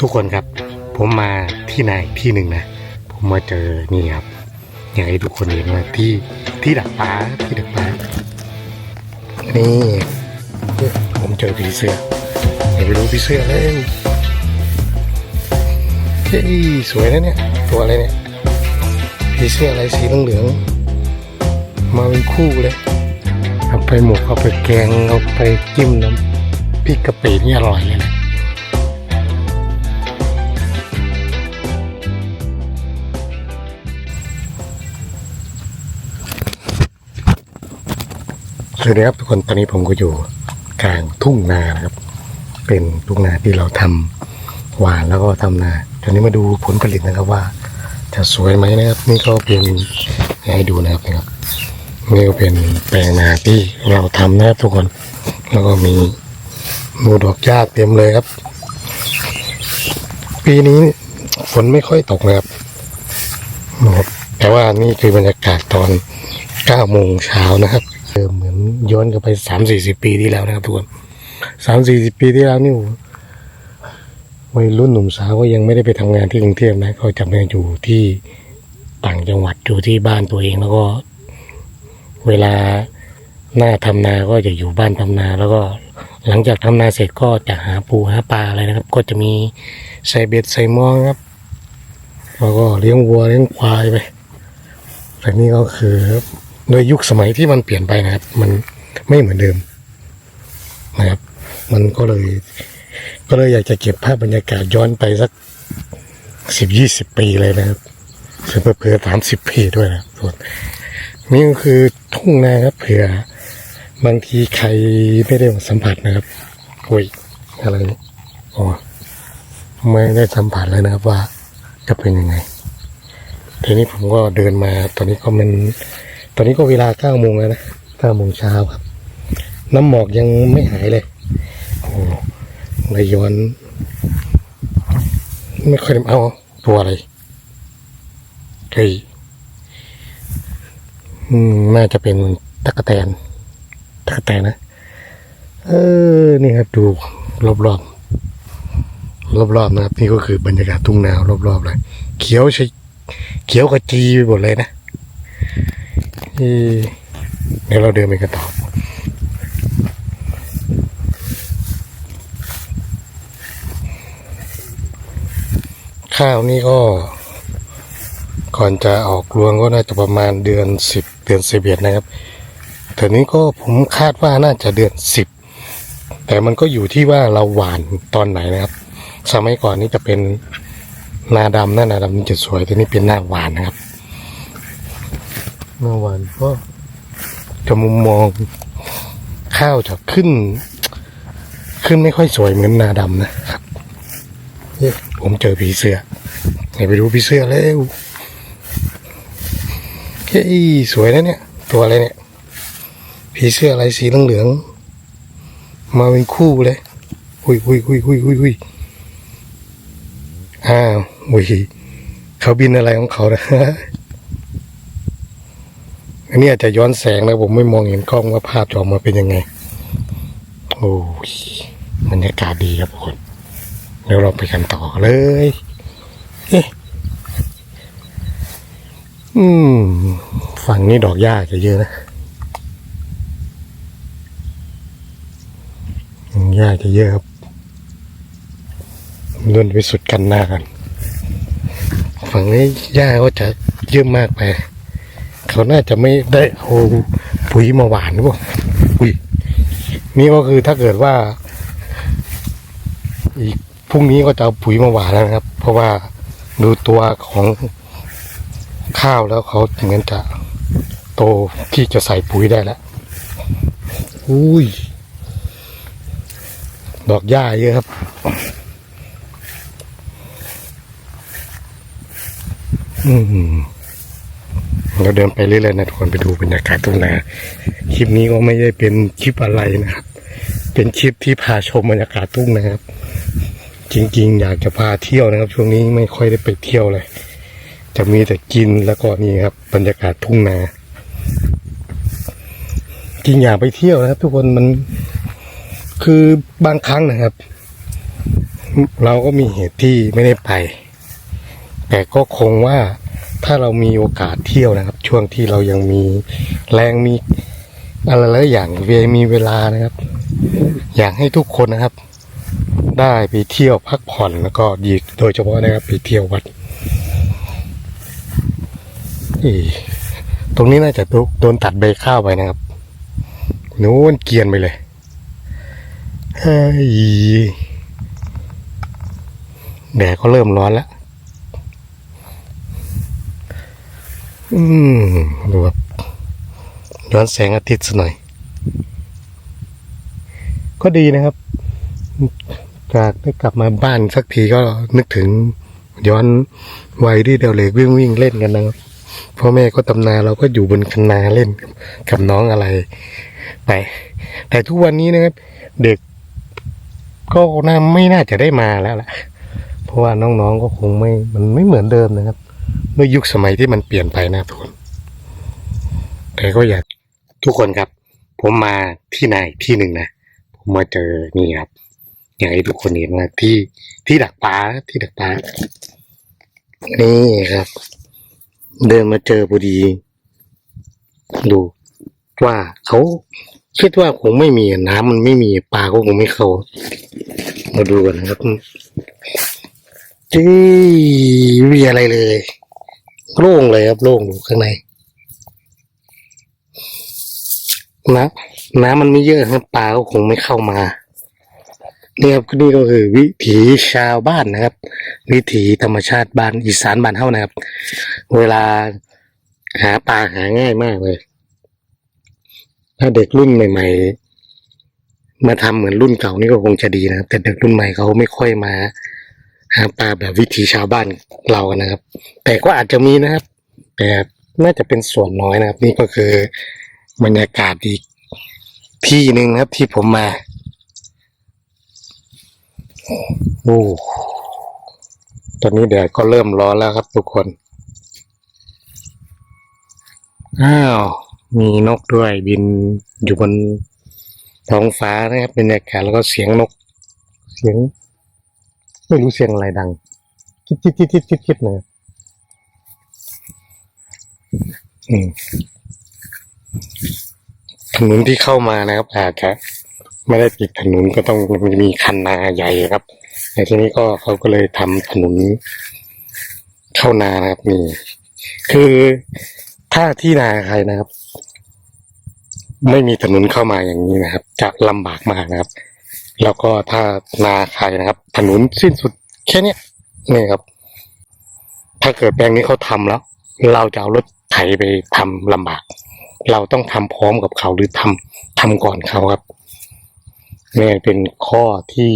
ทุกคนครับ ผมมาที่ไหนที่หนึ่งนะ ผมมาเจอนี่ครับอยากให้ทุกคนเห็นว่าที่ที่ดักปลาที่ดักปลานี่ผมเจอผีเสื้ออยากไปดูผีเสื้อเลยเฮ้ยสวยนะเนี่ย ตัวอะไรเนี่ยผีเสื้ออะไรสีเหลืองมาเป็นคู่เลยเอาไปหมกเอาไปแกงเอาไปจิ้มน้ำพริกกะปินี่อร่อยเลยนะ สวัสดีครับทุกคนตอนนี้ผมก็อยู่กลางทุ่งนานะครับ เป็นทุ่งนาที่เราทำหวานแล้วก็ทำนาตอนนี้มาดูผลผลิตนะครับว่า จะสวยไหมนะครับ นี่ก็เป็นให้ดูนะครับนะครับนี่ก็เป็นแปลงนาที่เราทำนะครับทุกคน แล้วก็มีมูดอกหญ้าเต็มเลยครับ ปีนี้ฝนไม่ค่อยตกนะครับนะครับแต่ว่านี่คือบรรยากาศตอน9โมงเช้านะครับ ย้อนกลับไปสามสี่สิบปีที่แล้วนะครับทุกคนสามสี่สิบปีที่แล้วนี่วัยรุ่นหนุ่มสาวก็ยังไม่ได้ไปทำงานที่กรุงเทพนะเขาจะมาอยู่ที่ต่างจังหวัดอยู่ที่บ้านตัวเองแล้วก็ เวลาหน้าทำนาก็จะอยู่บ้านทำนา แล้วก็หลังจากทำนาเสร็จก็จะหาปูหาปลาอะไรนะครับ ก็จะมีใส่เบ็ดใส่ม้อครับแล้วก็เลี้ยงวัวเลี้ยงควายไปแต่นี่ก็คือ โดยยุคสมัยที่มันเปลี่ยนไปนะครับ มันไม่เหมือนเดิมนะครับ มันก็เลย ก็เลยอยากจะเก็บภาพบรรยากาศย้อนไปสักสิบยี่สิบปีเลยนะครับหรือเผื่อสามสิบปีด้วยนะครับส่วนนี่ก็คือทุ่งนาครับเผื่อบางทีใครไม่ได้มาสัมผัสนะครับโอ้ยอะไรอ๋อไม่ได้สัมผัสเลยนะครับว่าจะเป็นยังไงทีนี้ผมก็เดินมาตอนนี้ก็มัน อนนี้ก็เวลาเก้าโมงแล้วนะเก้าโมงเช้าครับ น้ำหมอกยังไม่หายเลยโอ้เลยย้อนไม่ค่อยได้เอาตัวอะไรเฮ้ยอืมน่าจะเป็นตะกะแตนตะกะแตนนะ เออ นี่ครับดูรอบๆรอบๆนะครับ นี่ก็คือบรรยากาศทุ่งนารอบๆเลย เขียวชเขียวขจีไปหมดเลยนะ เอ่เดี๋ยวเราเดินไปกันต่อข้าวนี่ก็ ก่อนจะออกรวงก็น่าจะประมาณเดือนสิบเดือนสิบเอ็ดนะครับแต่นี้ก็ผมคาดว่าน่าจะเดือนสิบแต่มันก็อยู่ที่ว่าเราหวานตอนไหนนะครับ สมัยก่อนนี่จะเป็นนาดำหน้านาดำนี่จะสวยแต่นี่เป็นหน้าหวานนะครับ หน้าหวานก็จะมุมมองข้าวจะขึ้น ขึ้นไม่ค่อยสวยเหมือนนาดำนะครับเยผมเจอผีเสื้อไปดูผีเสื้อเร็วเฮ้ยสวยนะเนี่ย ตัวอะไรเนี่ยผีเสื้ออะไรสีเหลืองๆมาเป็นคู่เลยอุ้ยอุ้ยอุ้ยอุ้ยอุ้ยอุ้ยอ้าวอุ้ยเขาบินอะไรของเขานะ อันนี้อาจจะย้อนแสงนะผมไม่มองเห็นกล้องว่าภาพจะออกมาเป็นยังไง โอ้ยบรรยากาศดีครับทุกคนเดี๋ยวเราไปกันต่อเลยเอ๊ะอืม ฝั่งนี้ดอกหญ้าจะเยอะนะหญ้าจะเยอะครับเดินไปสุดกันหน้ากัน ฝั่งนี้หญ้าก็จะเยอะมากไป เขาน่าจะไม่ได้เอาปุ๋ยมาหวานหรือเปล่าอุ้ยนี่ก็คือถ้าเกิดว่า อีกพรุ่งนี้ก็จะเอาปุ๋ยมาหวานแล้วนะครับ เพราะว่าดูตัวของข้าวแล้วเขาถึงนั้นจะโตที่จะใส่ปุ๋ยได้แล้วอุ้ย ดอกหญ้าเยอะครับอืม เราเดินไปเรื่อยๆนะทุกคนไปดูบรรยากาศตรงนาคลิปนี้ก็ไม่ได้เป็นคลิปอะไรนะครับ เป็นคลิปที่พาชมบรรยากาศทุ่งนะครับ จริงๆ อยากจะพาเที่ยวนะครับ ช่วงนี้ไม่ค่อยได้ไปเที่ยวเลย จะมีแต่กินแล้วก็นี่ครับ บรรยากาศทุ่งนา จริงอยากไปเที่ยวนะครับ ทุกคนมันคือบางครั้งนะครับ เราก็มีเหตุที่ไม่ได้ไป แต่ก็คงว่า ถ้าเรามีโอกาสเที่ยวนะครับ ช่วงที่เรายังมีแรงมีอะไรหลายอย่างเวมีเวลานะครับ อยากให้ทุกคนนะครับ ได้ไปเที่ยวพักผ่อนแล้วก็ดีโดยเฉพาะนะครับไปเที่ยววัดอีตรงนี้น่าจะโดนตัดใบข้าวไปนะครับนู้นเกียนไปเลยเฮ้ยแดดก็เริ่มร้อนแล้ว อืมดูแบบย้อนแสงอาทิตย์สักหน่อย ก็ดีนะครับ จากได้กลับมาบ้านสักทีก็นึกถึง ย้อนวัยที่เดวเล็กวิ่งวิ่งเล่นกันนะครับพ่อแม่ก็ตำนาเราก็อยู่บนคันนาเล่นกับน้องอะไร ไป แต่ทุกวันนี้นะครับ เด็กก็น่าไม่น่าจะได้มาแล้วล่ะ เพราะว่าน้องๆก็คงไม่มันไม่เหมือนเดิมนะครับ ด้วยยุคสมัยที่มันเปลี่ยนไปนะทุกคนแต่ก็อยากทุกคนครับ ผมมาที่ไหนที่หนึ่งนะผมมาเจอนี่ครับ อยากให้ทุกคนเห็นว่าที่ที่ดักปลาที่ดักปลานี่ครับ เดินมาเจอพอดี ดูว่าเขาคิดว่าคงไม่มีน้ำมันไม่มีปลาก็คงไม่เข้ามาดูกันนะครับจี้มีอะไรเลย โล่งเลยครับโล่งดูข้างในน้ำน้ำมันไม่เยอะครับปลาก็คงไม่เข้ามานี่ครับนี่ก็คือวิถีชาวบ้านนะครับ วิถีธรรมชาติบ้านอีสานบ้านเฮานะครับ เวลาหาปลาหาง่ายมากเลย ถ้าเด็กรุ่นใหม่ ๆ มาทำเหมือนรุ่นเก่านี่ก็คงจะดีนะครับ แต่เด็กรุ่นใหม่เขาไม่ค่อยมา หาปลาแบบวิถีชาวบ้านเรากันนะครับ แต่ก็อาจจะมีนะครับ แต่น่าจะเป็นส่วนน้อยนะครับ นี่ก็คือบรรยากาศอีกที่หนึ่งนะครับที่ผมมาโอ้ตอนนี้แดดก็เริ่มร้อนแล้วครับทุกคน อ้าว มีนกด้วยบินอยู่บนท้องฟ้านะครับบรรยากาศแล้วก็เสียงนก เสียง ไม่รู้เสียงอะไรดัง คิดคิดคิดคิดคิดคิดเลยอืมถนนที่เข้ามานะครับอาจจะไม่ได้ปิดถนนก็ต้องมีคันนาใหญ่ครับแต่ทีนี้ก็เขาก็เลยทำถนนเข้านานะครับนี่ คือถ้าที่นาใครนะครับ ไม่มีถนนเข้ามาอย่างนี้นะครับ จะลำบากมากนะครับ แล้วก็ถ้านาใครนะครับ ถนนสิ้นสุดแค่นี้นี่ครับ ถ้าเกิดแปลงนี้เขาทำแล้ว เราจะเอารถไถไปทำลำบาก เราต้องทำพร้อมกับเขาหรือทำทำก่อนเขาครับนี่เป็นข้อที่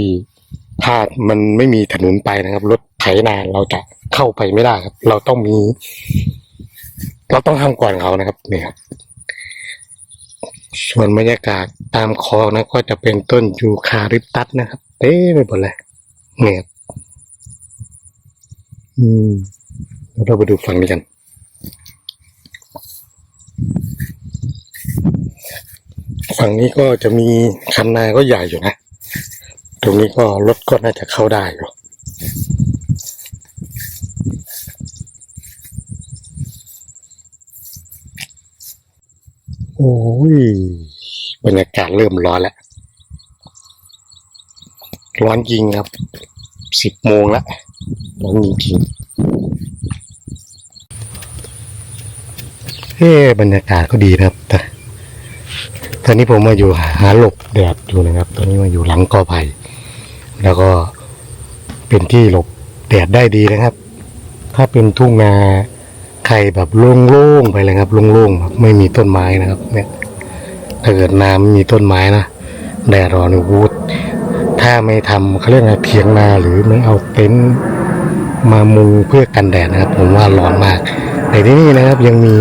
ถ้ามันไม่มีถนนไปนะครับ รถไถนาเราจะเข้าไปไม่ได้ครับ เราต้องมี เราต้องทำก่อนเขานะครับเนี่ยครับ ส่วนบรรยากาศตามคลองนะก็จะเป็นต้นยูคาลิปตัสนะครับ เต้ไปหมดเลยเนี่ยบอืมเราไปดูฝั่งนี้กันฝั่งนี้ก็จะมีคันนาก็ใหญ่อยู่นะ ตรงนี้ก็รถก็น่าจะเข้าได้อยู่ โอ้ยบรรยากาศเริ่มร้อนแล้ว ร้อนจริงครับ สิบโมงแล้วร้อนจริงเฮ้บรรยากาศก็ดีนะครับแต่ตอนนี้ผมมาอยู่หาหลบแดดอยู่นะครับ ตอนนี้มาอยู่หลังกอไผ่แล้วก็เป็นที่หลบแดดได้ดีนะครับ ถ้าเป็นทุ่งนา ใครแบบโล่งๆไปเลยครับโล่งๆแบบไม่มีต้นไม้นะครับ เนี่ย ถ้าเกิดน้ำมีต้นไม้นะแดดร้อนวูดถ้าไม่ทำเขาเรียกอะไรเถียงนาหรือไม่เอาเต็นท์มามุงเพื่อกันแดดนะครับ ผมว่าร้อนมากแต่ที่นี่นะครับยังมี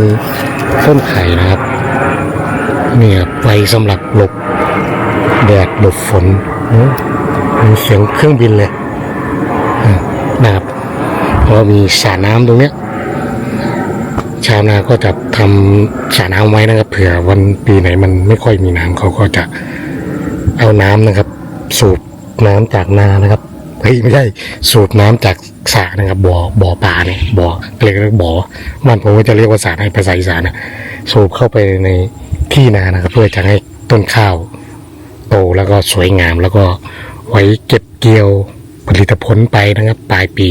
ต้นไผ่นะครับเนี่ยไปสำหรับหลบแดดหลบฝนมีเสียงเครื่องบินเลยนะครับเพราะมีสระน้ำตรงเนี้ย ชาวนาก็จะทำสระน้ำไว้นะครับ เผื่อวันปีไหนมันไม่ค่อยมีน้ำเขาก็จะเอาน้ำนะครับ สูบน้ำจากนานะครับเฮ้ยไม่ใช่สูบน้ำจากสระนะครับบ่อบ่อปลาเนี่ยบ่อเรียกว่าบ่อบ้านผมก็จะเรียกว่าสระในภาษาอีสานนะสูบเข้าไปในที่นานะครับ เพื่อจะให้ต้นข้าวโตแล้วก็สวยงาม แล้วก็ไว้เก็บเกี่ยวผลิตผลไปนะครับ ปลายปี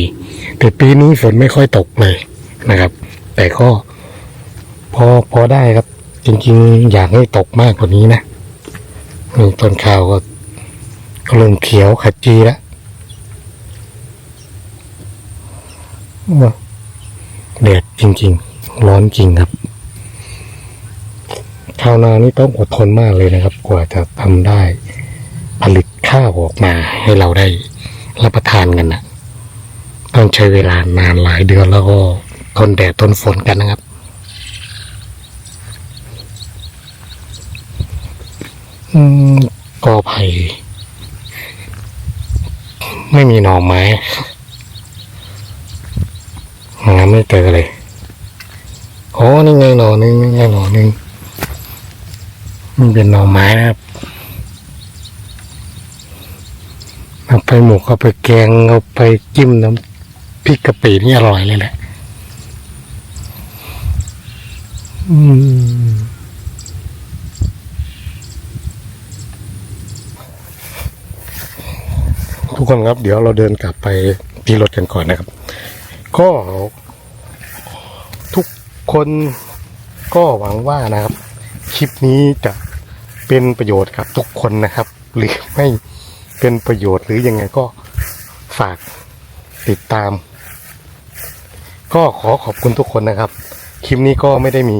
แต่ปีนี้ฝนไม่ค่อยตกเลยนะครับ แต่ก็ พอพอได้ครับ จริง ๆ อยากให้ตกมากกว่านี้นะนี่ต้นข้าวก็ก็เริ่มเขียวขจีแล้วแดดจริง ๆ ร้อนจริงครับชาวนานี่ต้องอดทนมากเลยนะครับ กว่าจะทำได้ ผลิตข้าวออกมาให้เราได้รับประทานกันนะต้องใช้เวลานานหลายเดือนแล้วก็ ทนแดดทนฝนกันนะครับ อืมกอไผ่ไม่มีหน่อไม้หาไม่เจอเลยโอ้นี่ไงหน่อนึงนี่ไงหน่อนึงมันเป็นหน่อไม้นะครับเอาไปหมกเอาไปแกงเอาไปจิ้มน้ำพริกกะปินี่อร่อยเลยแหละ อืม ทุกคนครับ เดี๋ยวเราเดินกลับไปที่รถกันก่อนนะครับ ก็ทุกคนก็หวังว่านะครับ คลิปนี้จะเป็นประโยชน์กับทุกคนนะครับ หรือไม่เป็นประโยชน์หรือยังไงก็ฝากติดตาม ก็ขอขอบคุณทุกคนนะครับ คลิปนี้ก็ไม่ได้มี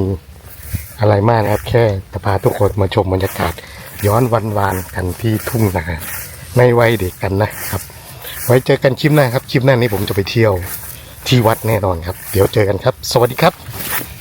อะไรมากนะครับ แค่จะพาทุกคนมาชมบรรยากาศ ย้อนวันวานกันที่ทุ่งนาในวัยเด็กกันนะครับ ไว้เจอกันคลิปหน้าครับ คลิปหน้านี้ผมจะไปเที่ยวที่วัดแน่นอนครับ เดี๋ยวเจอกันครับ สวัสดีครับ